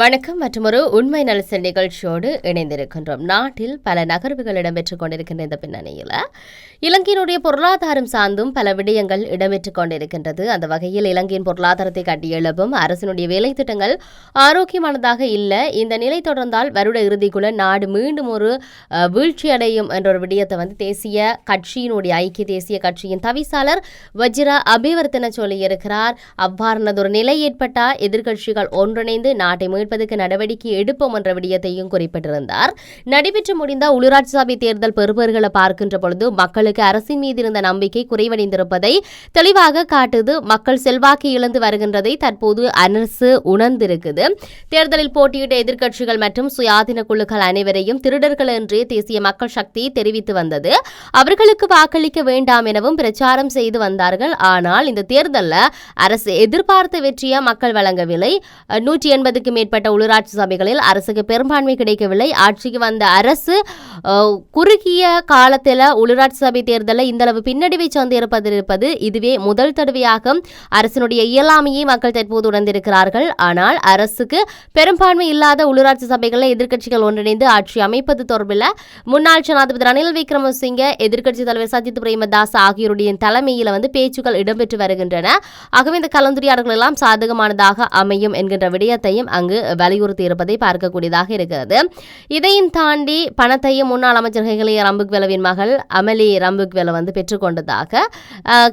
வணக்கம் மற்றொரு உண்மை நலசல் நிகழ்ச்சியோடு இணைந்திருக்கின்றோம். நாட்டில் பல நகர்வுகள் இடம்பெற்றுக் கொண்டிருக்கின்ற இந்த பின்னணியில் இலங்கையினுடைய பொருளாதாரம் சார்ந்தும் பல விடயங்கள் இடம்பெற்றுக் கொண்டிருக்கின்றது. அந்த வகையில் இலங்கையின் பொருளாதாரத்தை கட்டியெழுப்பும் அரசினுடைய வேலை திட்டங்கள் ஆரோக்கியமானதாக இல்லை. இந்த நிலை தொடர்ந்தால் வருட இறுதிக்குள்ள நாடு மீண்டும் ஒரு வீழ்ச்சியடையும் என்ற ஒரு விடயத்தை வந்து தேசிய கட்சியினுடைய ஐக்கிய தேசிய கட்சியின் தவிசாளர் வஜ்ரா அபிவர்த்தன சொல்லியிருக்கிறார். அவ்வாறானதொரு நிலை ஏற்பட்டால் எதிர்க்கட்சிகள் ஒன்றிணைந்து நாட்டை மீட்பதற்கு நடவடிக்கை எடுப்போம் என்ற விடயத்தையும் குறிப்பிட்டிருந்தார். நடைபெற்று முடிந்த உள்ளூராட்சி சபை தேர்தல் பெறுபவர்களை பார்க்கின்ற பொழுது மக்களுக்கு அரசின் மீது இருந்த நம்பிக்கை குறைவடைந்திருப்பதை தெளிவாக காட்டுது. மக்கள் செல்வாக்கு இழந்து வருகின்றதை தற்போது அரசு உணர்ந்திருக்குது. தேர்தலில் போட்டியிட்ட எதிர்க்கட்சிகள் மற்றும் சுயாதீன குழுக்கள் அனைவரையும் திருடர்கள் என்றே தேசிய மக்கள் சக்தி தெரிவித்து வந்தது. அவர்களுக்கு வாக்களிக்க வேண்டாம் எனவும் பிரச்சாரம் செய்து வந்தார்கள். ஆனால் இந்த தேர்தலில் அரசு எதிர்பார்த்த வெற்றியை மக்கள் வழங்கவில்லை. நூற்றி எண்பதுக்கு மேற்பட்ட உள்ளூராட்சி சபைகளில் அரசுக்கு பெரும்பான்மை கிடைக்கவில்லை. ஆட்சிக்கு வந்த அரசு குறுகிய காலத்தில் உள்ளூராட்சி சபை தேர்தலில் இந்தளவு பின்னடைவை சந்திருப்பதிருப்பது இதுவே முதல் தடவையாக அரசினுடைய இயலாமையை மக்கள் தற்போது உணர்ந்திருக்கிறார்கள். ஆனால் அரசுக்கு பெரும்பான்மை இல்லாத உள்ளூராட்சி சபைகளில் எதிர்க்கட்சிகள் ஒன்றிணைந்து ஆட்சி அமைப்பது தொடர்பில் முன்னாள் ஜனாதிபதி ரணில் விக்ரமசிங்க எதிர்க்கட்சித் தலைவர் சஜித் பிரேமதாஸ் ஆகியோருடைய தலைமையில் வந்து பேச்சுக்கள் இடம்பெற்று வருகின்றன. ஆகவே இந்த கலந்துரையாடல்கள் எல்லாம் சாதகமானதாக அமையும் என்கின்ற விடயத்தையும் அங்கு வலியுறுத்தி இருப்பதை பார்க்கக்கூடியதாக இருக்கிறது. இதையும் தாண்டி பணத்தையும் முன்னாள் அமைச்சர் ஹெகலிய ரம்புக்வெலவின் மகள் அமலி ரம்புக்வெல வந்து பெற்றுக்கொண்டதாக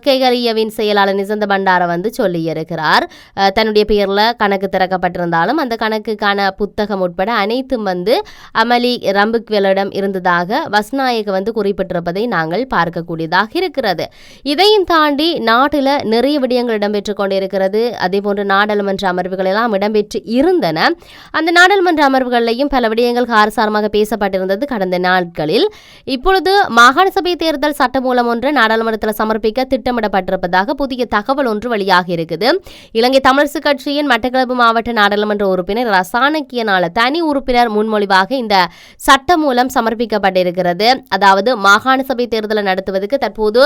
கெகலியவின் செயலாளர் நிசந்த பண்டார வந்து சொல்லியிருக்கிறார். தன்னுடைய பெயரில் கணக்கு திறக்கப்பட்டிருந்தாலும் அந்த கணக்குக்கான புத்தகம் உட்பட அனைத்தும் வந்து அமலி ரம்புக்வெலிடம் இருந்ததாக வஸ்நாயக வந்து குறிப்பிட்டிருப்பதை நாங்கள் பார்க்கக்கூடியதாக இருக்கிறது. இதையும் தாண்டி நாட்டில் நிறைய விடயங்கள் இடம்பெற்றுக் கொண்டிருக்கிறது. அதே போன்று நாடாளுமன்ற அமர்வுகள் எல்லாம் இடம்பெற்று இருந்தன. அந்த நாடாளுமன்ற அமர்வுகளிலையும் பல விடயங்கள் காரசாரமாக பேசப்பட்டிருந்தது கடந்த நாட்களில். இப்பொழுது மாகாண சபை தேர்தல் சட்டமூலம் ஒன்று நாடாளுமன்றத்தில் சமர்ப்பிக்க திட்டமிடப்பட்டிருப்பதாக புதிய தகவல் ஒன்று வெளியாகி இருக்குது. இலங்கை தமிழரசு கட்சியின் மட்டக்களப்பு மாவட்ட நாடாளுமன்ற உறுப்பினர் ரசானக்கியனால தனி உறுப்பினர் முன்மொழிவாக இந்த சட்டமூலம் சமர்ப்பிக்கப்பட்டிருக்கிறது. அதாவது மாகாண சபை தேர்தலை நடத்துவதற்கு தற்போது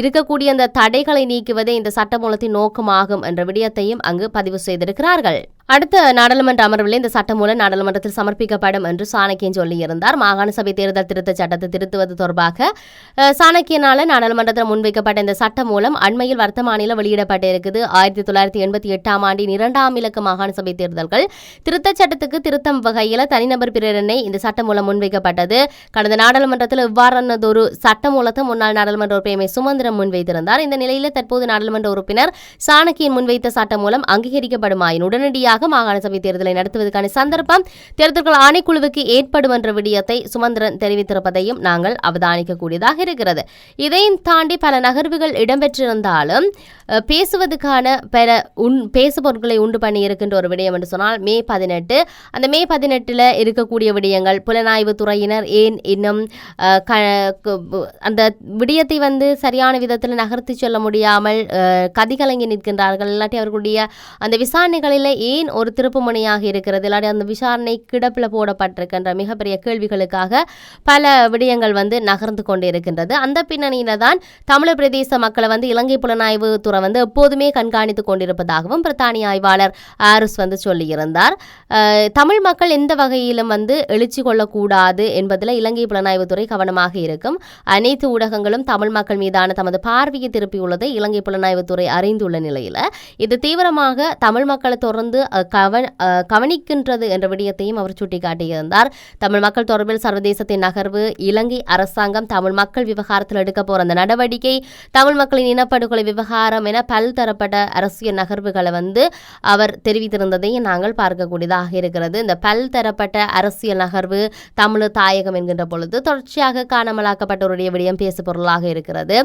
இருக்கக்கூடிய அந்த தடைகளை நீக்குவதே இந்த சட்டமூலத்தின் நோக்கமாகும் என்ற விடயத்தையும் அங்கு பதிவு செய்திருக்கிறார்கள். அடுத்த நாடாளுமன்ற அமர்வில் இந்த சட்டமூலம் நாடாளுமன்றத்தில் சமர்ப்பிக்கப்படும் என்று சாணக்கியன் சொல்லியிருந்தார். மாகாண சபை தேர்தல் திருத்த சட்டத்தை திருத்துவது தொடர்பாக சாணக்கியனால் சாணக்கியனால நாடாளுமன்றத்தில் முன்வைக்கப்பட்ட இந்த சட்டம் மூலம் அண்மையில் வர்த்தமானில வெளியிடப்பட்டிருக்குது. ஆயிரத்தி தொள்ளாயிரத்தி எண்பத்தி எட்டாம் ஆண்டின் இரண்டாம் இலக்கு மாகாண சபை தேர்தல்கள். திருத்தச் சட்டத்துக்கு திருத்தம் வகையில் தனிநபர் பிரேரணை இந்த சட்டம் மூலம் முன்வைக்கப்பட்டது. கடந்த நாடாளுமன்றத்தில் இவ்வாறானதொரு சட்ட மூலத்தை முன்னாள் நாடாளுமன்ற உறுப்பினர் சுமந்திரம் முன்வைத்திருந்தார். இந்த நிலையில் தற்போது நாடாளுமன்ற உறுப்பினர் சாணக்கியன் முன்வைத்த சட்டம் மூலம் அங்கீகரிக்கப்படுமாயின் உடனடியாக மாகாண சபை தேர்தலை நடத்துவதற்கான சந்தர்ப்பம் தேர்தல்கள் ஆணைக்குழுவுக்கு ஏற்படும் என்ற விடயத்தை சுமந்திரன் தெரிவித்திருப்பதையும் நாங்கள் அவதானிக்கக்கூடியதாக இருக்கிறது. இதையும் தாண்டி பல நகர்வுகள் இடம்பெற்றிருந்தாலும் பேசுவதற்கான பல உன் பேசுபொருட்களை உண்டு பண்ணி இருக்கின்ற ஒரு விடயம் என்று சொன்னால் மே பதினெட்டு. அந்த மே பதினெட்டில் இருக்கக்கூடிய விடயங்கள் புலனாய்வு துறையினர் ஏன் இன்னும் க அந்த விடயத்தை வந்து சரியான விதத்தில் நகர்த்தி சொல்ல முடியாமல் கதிகலங்கி நிற்கின்றார்கள் இல்லாட்டி அவர்களுடைய அந்த விசாரணைகளில் ஏன் ஒரு திருப்புமுனையாக இருக்கிறது இல்லாட்டி அந்த விசாரணை கிடப்பில் போடப்பட்டிருக்கின்ற மிகப்பெரிய கேள்விகளுக்காக பல விடயங்கள் வந்து நகர்ந்து கொண்டு இருக்கின்றது அந்த பின்னணியில தான் தமிழர் பிரதேச மக்களை வந்து இலங்கை புலனாய்வு துறை வந்து எப்போதுமே கண்காணித்து கொண்டிருப்பதாகவும் பிரித்தானிய ஆய்வாளர் ஆரிஸ் வந்து சொல்லியிருந்தார். தமிழ் மக்கள் எந்த வகையிலும் வந்து எழுச்சி கொள்ளக்கூடாது என்பதில் இலங்கை புலனாய்வுத்துறை கவனமாக இருக்கும். அனைத்து ஊடகங்களும் தமிழ் மக்கள் மீதான தமது பார்வையை திருப்பியுள்ளதை இலங்கை புலனாய்வுத்துறை அறிந்துள்ள நிலையில் இது தீவிரமாக தமிழ் மக்களை தொடர்ந்து கவன் கவனிக்கின்றது என்ற விடயத்தையும் அவர் சுட்டிக்காட்டியிருந்தார். தமிழ் மக்கள் தொடர்பில் சர்வதேசத்தின் நகர்வு இலங்கை அரசாங்கம் தமிழ் மக்கள் விவகாரத்தில் எடுக்க போற அந்த நடவடிக்கை தமிழ் மக்களின் இனப்படுகொலை விவகாரம் என பல்தரப்பட்ட அரசியல் நகர்வுகளை வந்து அவர் தெரிவித்திருந்ததையும் நாங்கள் பார்க்கக்கூடியதாக இருக்கிறது. இந்த பல்தரப்பட்ட அரசியல் நகர்வு தமிழர் தாயகம் என்கின்ற பொழுது தொடர்ச்சியாக காணாமலாக்கப்பட்டவருடைய விடயம் பேசு பொருளாக இருக்கிறது.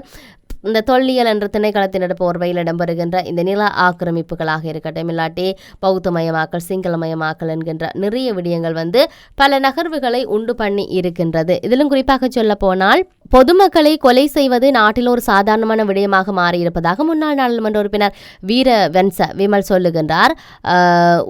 இந்த தொல்லியல் என்ற திணைக்களத்தினிட போர்வையில் இடம்பெறுகின்ற இந்த நில ஆக்கிரமிப்புகளாக இருக்கட்டும் இல்லாட்டி பௌத்தமயமாக்கல் சிங்களமயமாக்கல் என்கின்ற நிறைய விடயங்கள் வந்து பல நகர்வுகளை உண்டு பண்ணி இருக்கின்றது. இதிலும் குறிப்பாக சொல்ல போனால் பொதுமக்களை கொலை செய்வது நாட்டில் ஒரு சாதாரணமான விடயமாக மாறியிருப்பதாக முன்னாள் நாடாளுமன்ற உறுப்பினர் வீர வென்ச விமல் சொல்லுகின்றார்.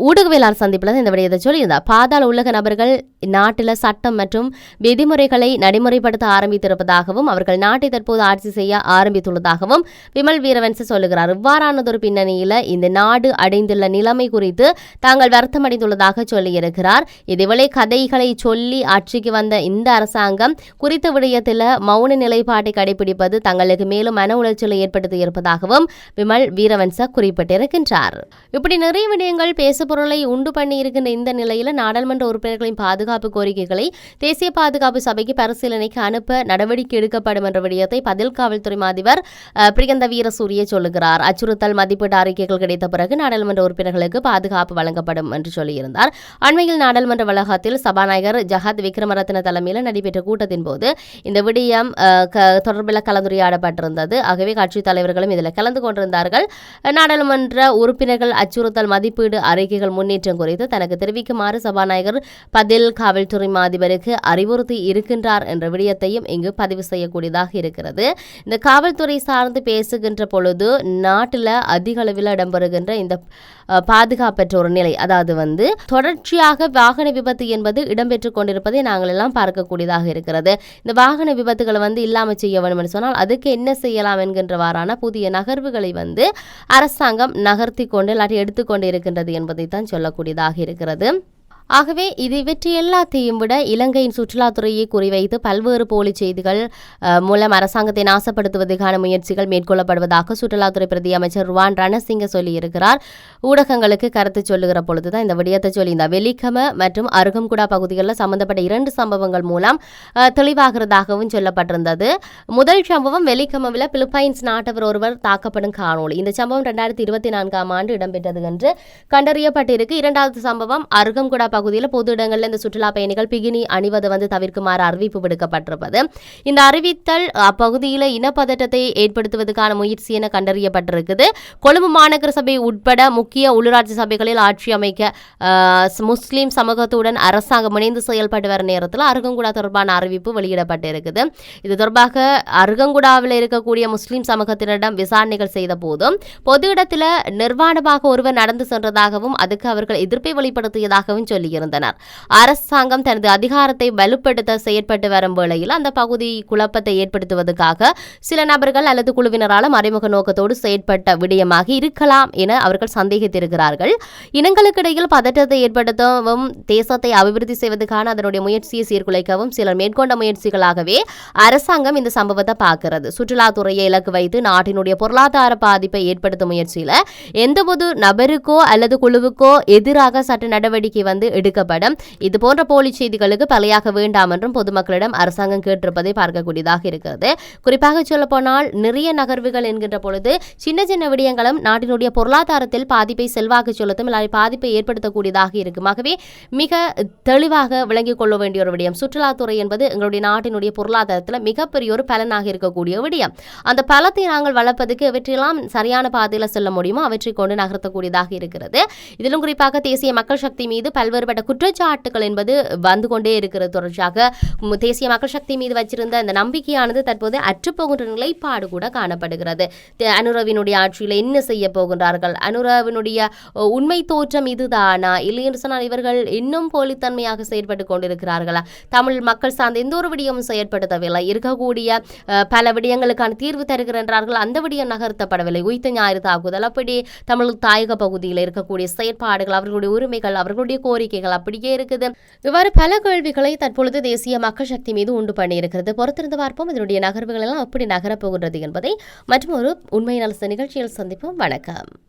ஊடகவியலாளர் சந்திப்பில் இந்த விடயத்தை சொல்லியிருந்தார். பாதாள உலக நபர்கள் நாட்டில் சட்டம் மற்றும் விதிமுறைகளை நடைமுறைப்படுத்த ஆரம்பித்திருப்பதாகவும் அவர்கள் நாட்டை தற்போது ஆட்சி செய்ய ஆரம்பித்து கிடைத்துள்ளதாகவும் விமல் வீரவன்ச சொல்லுகிறார். இவ்வாறானதொரு பின்னணியில் இந்த நாடு அடைந்துள்ள நிலைமை குறித்து தாங்கள் வருத்தமடைந்துள்ளதாக சொல்லியிருக்கிறார். இதேவேளை கதைகளை சொல்லி ஆட்சிக்கு வந்த இந்த அரசாங்கம் குறித்த விடயத்தில் மௌன நிலைப்பாட்டை கடைபிடிப்பது தங்களுக்கு மேலும் மன உளைச்சலை ஏற்படுத்தி இருப்பதாகவும் விமல் வீரவன்ச குறிப்பிட்டிருக்கின்றார். இப்படி நிறைய விடயங்கள் பேசுபொருளை உண்டு பண்ணி இருக்கின்ற இந்த நிலையில் நாடாளுமன்ற உறுப்பினர்களின் பாதுகாப்பு கோரிக்கைகளை தேசிய பாதுகாப்பு சபைக்கு பரிசீலனைக்கு அனுப்ப நடவடிக்கை எடுக்கப்படும் என்ற விடயத்தை பதில் காவல்துறை அதிபர் அஹ், பிரியந்த வீரசூரிய சொல்லுகிறார். அச்சுறுத்தல் மதிப்பீட்டு அறிக்கைகள் கிடைத்த பிறகு நாடாளுமன்ற உறுப்பினர்களுக்கு பாதுகாப்பு வழங்கப்படும் என்று சொல்லியிருந்தார். அண்மையில் நாடாளுமன்ற வளாகத்தில் சபாநாயகர் ஜஹத் விக்ரமரத்ன தலைமையில் நடைபெற்ற கூட்டத்தின் போது இந்த விடயம் தொடர்பில் கலந்துரையாடப்பட்டிருந்தது. ஆகவே கட்சித் தலைவர்களும் இதில் கலந்து கொண்டிருந்தார்கள். நாடாளுமன்ற உறுப்பினர்கள் அச்சுறுத்தல் மதிப்பீடு அறிக்கைகள் முன்னேற்றம் குறித்து தனக்கு தெரிவிக்குமாறு சபாநாயகர் பதில் காவல்துறை அதிபருக்கு அறிவுறுத்தி இருக்கின்றார் என்ற விடயத்தையும் இங்கு பதிவு செய்யக்கூடியதாக இருக்கிறது. இந்த காவல்துறை சார்ந்து பேசுகின்ற பொழுது நாட்டில் அதிக அளவில் இடம்பெறுகின்ற இந்த பாதுகாப்பற்ற ஒரு நிலை. அதாவது வந்து தொடர்ச்சியாக வாகன விபத்து என்பது இடம்பெற்றுக் கொண்டிருப்பதை நாங்கள் எல்லாம் பார்க்கக்கூடியதாக இருக்கிறது. இந்த வாகன விபத்துகளை வந்து இல்லாமல் செய்ய வேண்டும் என்று சொன்னால் அதுக்கு என்ன செய்யலாம் என்கின்றவாறான புதிய நகர்வுகளை வந்து அரசாங்கம் நகர்த்தி கொண்டு இல்லாட்டி எடுத்துக்கொண்டு இருக்கின்றது என்பதை தான் சொல்லக்கூடியதாக இருக்கிறது. ஆகவே இது வெற்றி எல்லாத்தையும் விட இலங்கையின் சுற்றுலாத்துறையை குறிவைத்து பல்வேறு போலி செய்திகள் மூலம் அரசாங்கத்தை நாசப்படுத்துவதற்கான முயற்சிகள் மேற்கொள்ளப்படுவதாக சுற்றுலாத்துறை பிரதி அமைச்சர் ருவான் ரணசிங்க சொல்லியிருக்கிறார். ஊடகங்களுக்கு கருத்து சொல்லுகிற பொழுதுதான் இந்த விடயத்தை சொல்லியிருந்தார். வெலிக்கம மற்றும் அருகம்குடா பகுதிகளில் சம்பந்தப்பட்ட இரண்டு சம்பவங்கள் மூலம் தெளிவாகிறதாகவும் சொல்லப்பட்டிருந்தது. முதல் சம்பவம் வெலிக்கமவில் பிலிப்பைன்ஸ் நாட்டவர் ஒருவர் தாக்கப்படும் காணொளி. இந்த சம்பவம் ரெண்டாயிரத்தி இருபத்தி நான்காம் ஆண்டு இடம்பெற்றது என்று கண்டறியப்பட்டிருக்கு. இரண்டாவது சம்பவம் அருகம்குடா பகுதியில் பொது இடங்களில் இந்த சுற்றுலா பயணிகள் பிகினி அணிவது வந்து தவிர்க்குமாறு அறிவிப்பு விடுக்கப்பட்டிருப்பது. இந்த அறிவித்தல் அப்பகுதியில் இனப்பதட்டத்தை ஏற்படுத்துவதற்கான முயற்சி என கண்டறியப்பட்டிருக்குது. கொழும்பு மாநகர சபை உட்பட முக்கிய உள்ளூராட்சி சபைகளில் ஆட்சி அமைக்க முஸ்லீம் சமூகத்துடன் அரசாங்கம் இணைந்து செயல்பட்டு வர நேரத்தில் அருகங்குடா தொடர்பான அறிவிப்பு வெளியிடப்பட்டிருக்குது. இது தொடர்பாக அருகங்குடாவில் இருக்கக்கூடிய முஸ்லீம் சமூகத்தினரிடம் விசாரணைகள் செய்த போதும் பொது இடத்தில் நிர்வாணமாக ஒருவர் நடந்து சென்றதாகவும் அதுக்கு அவர்கள் எதிர்ப்பை வெளிப்படுத்தியதாகவும் சொல்லி சொல்லியிருந்தனர் அரசாங்கம் தனது அதிகாரத்தை வலுப்படுத்த செயற்பட்டு வரும் வேளையில் அந்த பகுதி குழப்பத்தை ஏற்படுத்துவதற்காக சில நபர்கள் அல்லது குழுவினரால் மறைமுக நோக்கத்தோடு செயற்பட்ட விடயமாக இருக்கலாம் என அவர்கள் சந்தேகித்திருக்கிறார்கள். இனங்களுக்கிடையில் பதற்றத்தை ஏற்படுத்தவும் தேசத்தை அபிவிருத்தி செய்வதற்கான அதனுடைய முயற்சியை சீர்குலைக்கவும் சிலர் மேற்கொண்ட முயற்சிகளாகவே அரசாங்கம் இந்த சம்பவத்தை பார்க்கிறது. சுற்றுலாத்துறையை இலக்கு வைத்து நாட்டினுடைய பொருளாதார பாதிப்பை ஏற்படுத்தும் முயற்சியில் எந்த ஒரு நபருக்கோ அல்லது குழுவுக்கோ எதிராக சட்ட நடவடிக்கை வந்து எடுக்கப்படும். இது போன்ற போலி செய்திகளுக்கு பலியாக வேண்டாம் என்றும் பொதுமக்களிடம் அரசாங்கம் கேட்டிருப்பதை பார்க்கக்கூடியதாக இருக்கிறது. குறிப்பாக சொல்லப்போனால் நிறைய நகர்வுகள் என்கின்ற பொழுது சின்ன சின்ன விடயங்களும் நாட்டினுடைய பொருளாதாரத்தில் பாதிப்பை செல்வாக்கு செலுத்தும் இல்லாத பாதிப்பை ஏற்படுத்தக்கூடியதாக இருக்கும். ஆகவே மிக தெளிவாக விளங்கிக் கொள்ள வேண்டிய ஒரு விடயம் சுற்றுலாத்துறை என்பது எங்களுடைய நாட்டினுடைய பொருளாதாரத்தில் மிகப்பெரிய ஒரு பலனாக இருக்கக்கூடிய விடயம். அந்த பலத்தை நாங்கள் வளர்ப்பதற்கு இவற்றையெல்லாம் சரியான பாதையில் செல்ல முடியுமோ அவற்றை கொண்டு நகர்த்தக்கூடியதாக இருக்கிறது. இதிலும் குறிப்பாக தேசிய மக்கள் சக்தி மீது பல்வேறு பல்வேறுபட்ட குற்றச்சாட்டுகள் என்பது வந்து கொண்டே இருக்கிறது தொடர்ச்சியாக. தேசிய மக்கள் சக்தி மீது வச்சிருந்த அந்த நம்பிக்கையானது தற்போது அற்றுப்போகின்ற நிலைப்பாடு கூட காணப்படுகிறது. அனுரவினுடைய ஆட்சியில் என்ன செய்ய போகின்றார்கள்? அனுரவினுடைய உண்மை தோற்றம் இதுதானா? இல்லை என்று சொன்னால் இவர்கள் இன்னும் போலித்தன்மையாக செயற்பட்டு கொண்டிருக்கிறார்களா? தமிழ் மக்கள் சார்ந்த எந்த ஒரு விடயமும் செயற்படுத்தவில்லை. இருக்கக்கூடிய பல விடயங்களுக்கான தீர்வு தருகிறார்கள் அந்த விடயம் நகர்த்தப்படவில்லை. உயிர்த்த ஞாயிறு தாக்குதல். அப்படி தமிழ் தாயக பகுதியில் இருக்கக்கூடிய செயற்பாடுகள் அவர்களுடைய உரிமைகள் அவர்களுடைய கோரிக்கை கோரிக்கைகள் அப்படியே இருக்குது. இவ்வாறு பல கேள்விகளை தற்பொழுது தேசிய மக்கள் சக்தி மீது உண்டு பண்ணியிருக்கிறது. பொறுத்திருந்து பார்ப்போம். இதனுடைய நகர்வுகள் எல்லாம் எப்படி நகரப்போகின்றது என்பதை மற்றும் ஒரு உண்மையின் அரசு நிகழ்ச்சியில் சந்திப்போம். வணக்கம்.